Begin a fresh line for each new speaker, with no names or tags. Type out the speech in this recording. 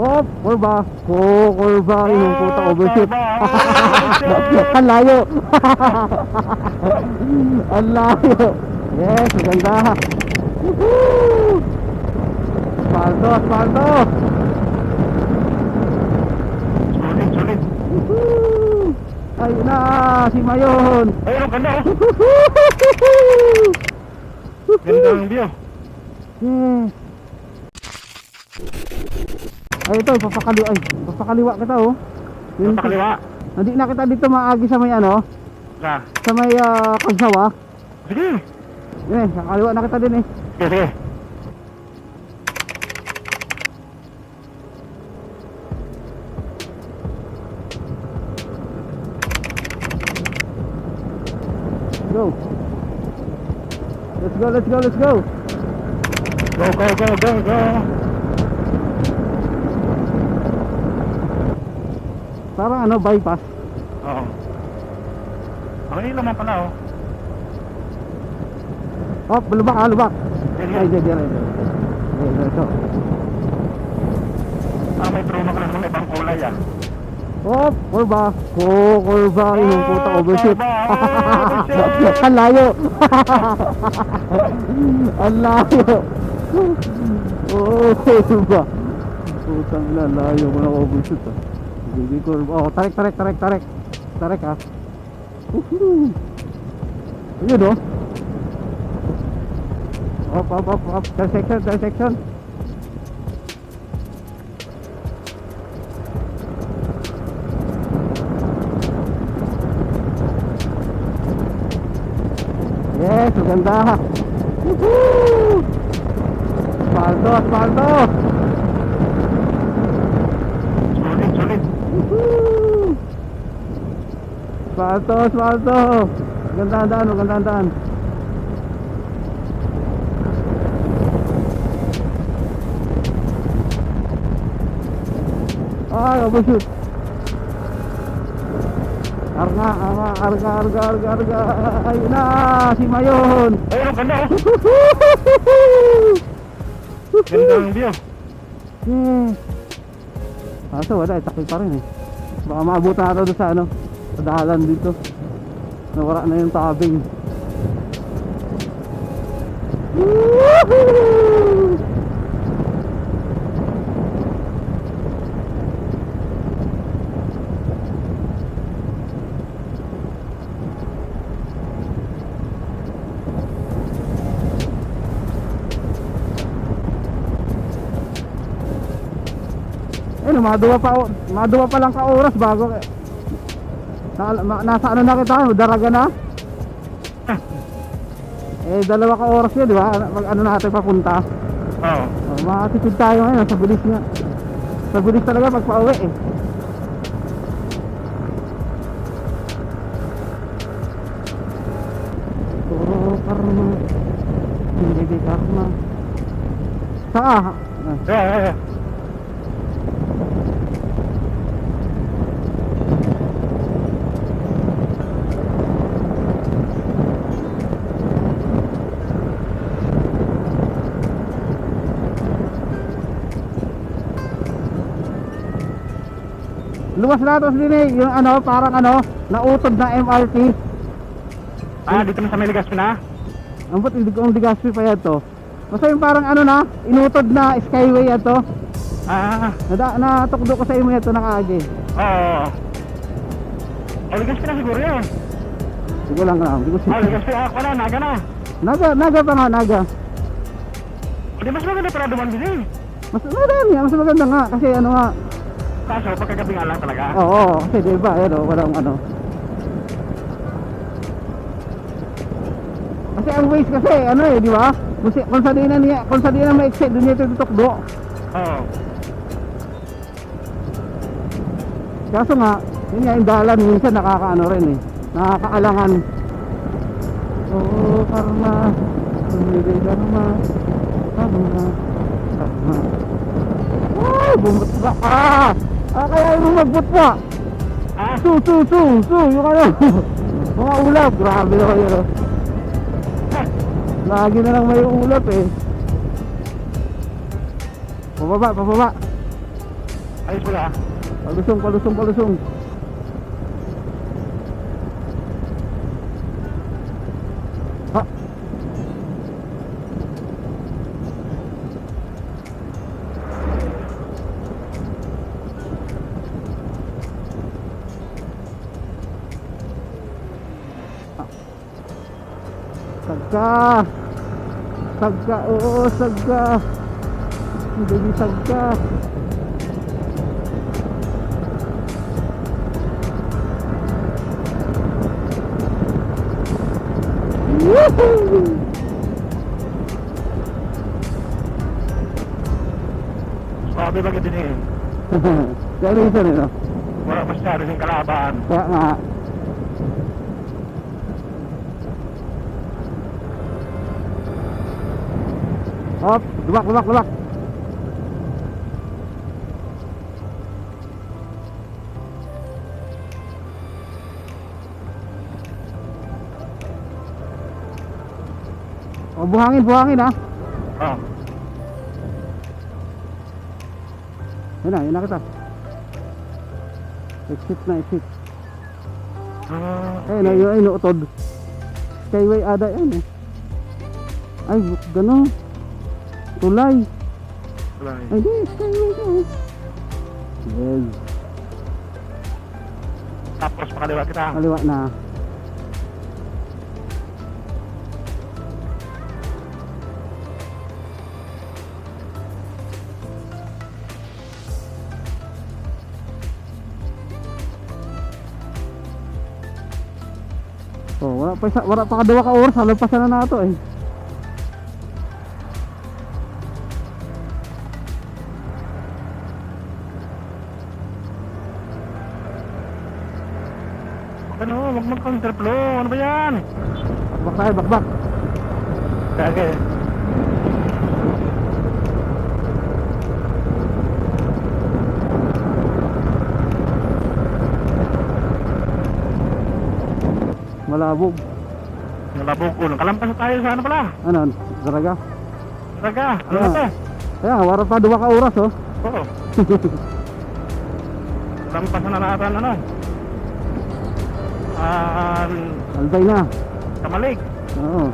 Hop, kurba. Oh, kurba. Yung puta overshoot. Ang layo. Ang layo. Yes, maganda. Woohoo! Asfalto, asfalto.
Sulit, sulit.
Ayun na, si Mayon.
Ayun, ganda oh. Ganda ang view.
Yes. Ay, ito, papakaliwa. Ay, papakaliwa kita, oh.
Yung pakaliwa.
Hindi na kita dito maagi sa may ano,
Sa.
sa may uh, kagsawa.
Sige.
Eh, sa kaliwa na kita din eh.
Sige, sige.
Go. Let's go, let's go, let's go.
Go, go, go, go, go.
Parang ano, bypass.
Oo. Ang ilaw pala oh.
Hop, lubak ah, lubak. Ay, dire. Dire, dire, so.
Ah, may trono ka na naman ibang kulay ah.
Hop, kurba. Oh, kurba. Yung puta.
Oh, overshoot.
Ang layo. Ang layo. Oh, kurba. Putang ina, layo ko na overshoot ah. Sige, kurba. Oh, tarik, tarik, tarik, tarik. Tarik ah. Woohoo. Ayun oh. Hop, hop, hop, hop. Intersection, intersection. Yes, maganda. Woohoo! Asfalto, asfalto.
Sulit, sulit.
Woohoo! Asfalto, asfalto. Magandang daan, magandang daan. Ay, overshoot. Arga, arga, arga, arga, arga, arga. Ayun na, si Mayon.
Ayun, ang ganda oh. Ganda ang view.
Yes. Kaso wala, eh, takil pa rin eh. Baka maabutan natin sa ano, sa dahalan dito. Nawara na yung tabing. Woohoo! Eh, no, mga duwa pa, o- mga duwa pa lang ka oras bago Na, ma, nasa ano na kita, daraga na. Eh, dalawa ka oras yun, di ba? Mag ano natin papunta.
Oo.
Oh, makatipid tayo ngayon, sa bilis nga. Sa bilis talaga pag pauwi eh. Puro karma. Hindi di karma. Saka, ah,
Yeah, yeah, yeah.
Luwas na tapos din eh, yung ano, parang ano, nautod na MRT.
Ah, dito na sa may ligas na.
Ang ba't hindi ko ang Digaspi pa yan to? Basta yung parang ano na, inutod na skyway yan to.
Ah,
Nada, natukdo ko sa imo yan to nakaagi.
oo. Oh, ka na siguro yun.
Ko lang alam. Hindi ko
Oh,
siya.
ligas ka ako na, naga na.
Naga, naga pa nga, naga.
Hindi mas maganda para duman din eh.
Mas madami, mas maganda nga. Kasi ano nga,
Kaso, pagkagabi nga lang talaga.
oo, kasi di ba, ano, walang ano. Kasi ang waste kasi, ano eh, di ba? Kung, si- kung sa di na niya, kung sa di na ma-exceed, doon niya tutukdo.
Oo.
Kaso nga, yun nga yung dalan minsan nakakaano rin eh. Nakakaalangan. Oo, karma. Tumigil karma. Karma. Karma. Ay, bumutba ka! Ah, kaya mo magbutba!
Ah,
Su, su, su, su, yung ano. Mga ulap, grabe na kayo. no? Lagi na lang may ulap eh. Pababa, pababa.
Ayos pala.
Palusong, palusong, palusong. Sagka! Sagka! Oo, sagka! Hindi sagka! Woohoo!
Sabi ba din eh.
Kaya reason eh, no?
Wala masyado yung kalaban.
Kaya nga. Hop, lubak, lubak, lubak. Oh, buhangin, buhangin ah.
Oh.
Yun na, yun na kita. Exit na, exit.
Ah,
Ayun na, yun, ayun, utod. Skyway ada yan eh. Ay, gano'n. Tulay.
eh.
Ay, ka eh. Yes,
Tapos pakaliwa kita.
kaliwa na. Oh, wala pa wala pa kadawa ka oras, halampasan na nato eh.
Mag-counterflow. Ano ba yan?
Bakbak tayo, bakbak.
Kage.
Malabog.
Nalabog ko. Nakalampas na tayo sa ano pala?
Ano, daraga?
Raga. Ano
Ah.
na to?
Kaya, wala pa dua ka oras oh.
Oo. Lampas na natin ano. Ah,
Albay na.
kamalig.
Oo.